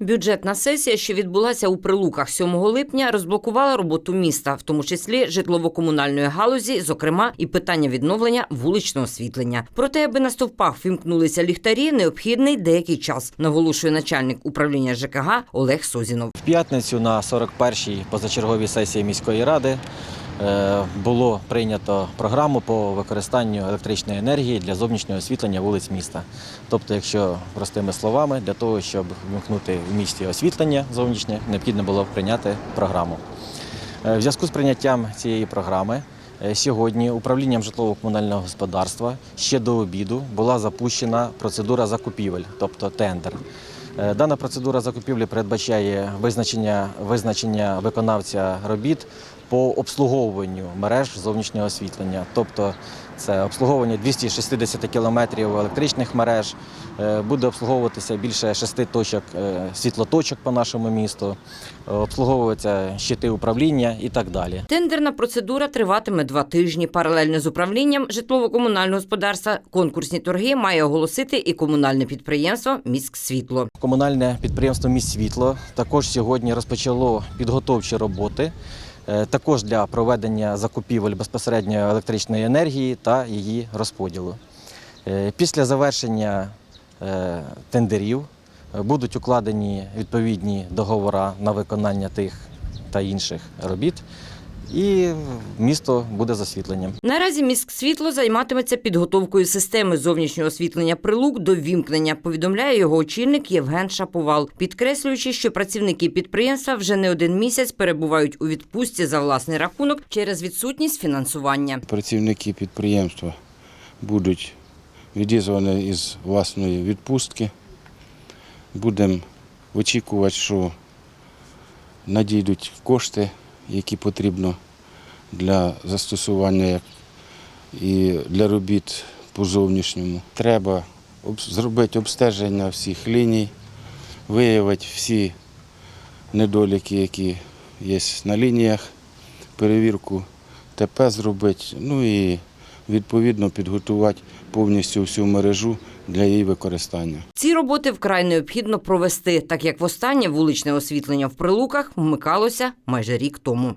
Бюджетна сесія, що відбулася у Прилуках 7 липня, розблокувала роботу міста, в тому числі житлово-комунальної галузі, зокрема і питання відновлення вуличного освітлення. Проте, аби на стовпах вімкнулися ліхтарі, необхідний деякий час, наголошує начальник управління ЖКГ Олег Созінов. В п'ятницю на 41-й позачерговій сесії міської ради було прийнято програму по використанню електричної енергії для зовнішнього освітлення вулиць міста. Тобто, якщо простими словами, для того, щоб вимкнути в місті освітлення зовнішнє, необхідно було прийняти програму. Е, В зв'язку з прийняттям цієї програми е, сьогодні управлінням житлово-комунального господарства ще до обіду була запущена процедура закупівель, тобто тендер. Е, Дана процедура закупівлі передбачає визначення, визначення виконавця робіт по обслуговуванню мереж зовнішнього освітлення, тобто це обслуговування 260 кілометрів електричних мереж, е, буде обслуговуватися більше шести точок е, світлоточок по нашому місту, обслуговуються щити управління і так далі. Тендерна процедура триватиме два тижні. Паралельно з управлінням житлово-комунального господарства конкурсні торги має оголосити і комунальне підприємство «Міськсвітло». Комунальне підприємство «Міст світло» також сьогодні розпочало підготовчі роботи, також для проведення закупівель безпосередньо електричної енергії та її розподілу. Е, Після завершення е, тендерів е, будуть укладені відповідні договори на виконання тих та інших робіт, і місто буде з освітленням. Наразі міськсвітло займатиметься підготовкою системи зовнішнього освітлення прилук до вімкнення. Повідомляє його очільник Євген Шаповал, підкреслюючи, що працівники підприємства вже не один місяць перебувають у відпустці за власний рахунок через відсутність фінансування. Працівники підприємства будуть відізвані із власної відпустки. Будемо очікувати, що надійдуть кошти, які потрібно для застосування і для робіт по зовнішньому. Треба об- зробити обстеження всіх ліній, виявити всі недоліки, які є на лініях, перевірку ТП зробити, ну і відповідно підготувати повністю всю мережу для її використання. Ці роботи вкрай необхідно провести, так як востаннє вуличне освітлення в прилуках вмикалося майже рік тому.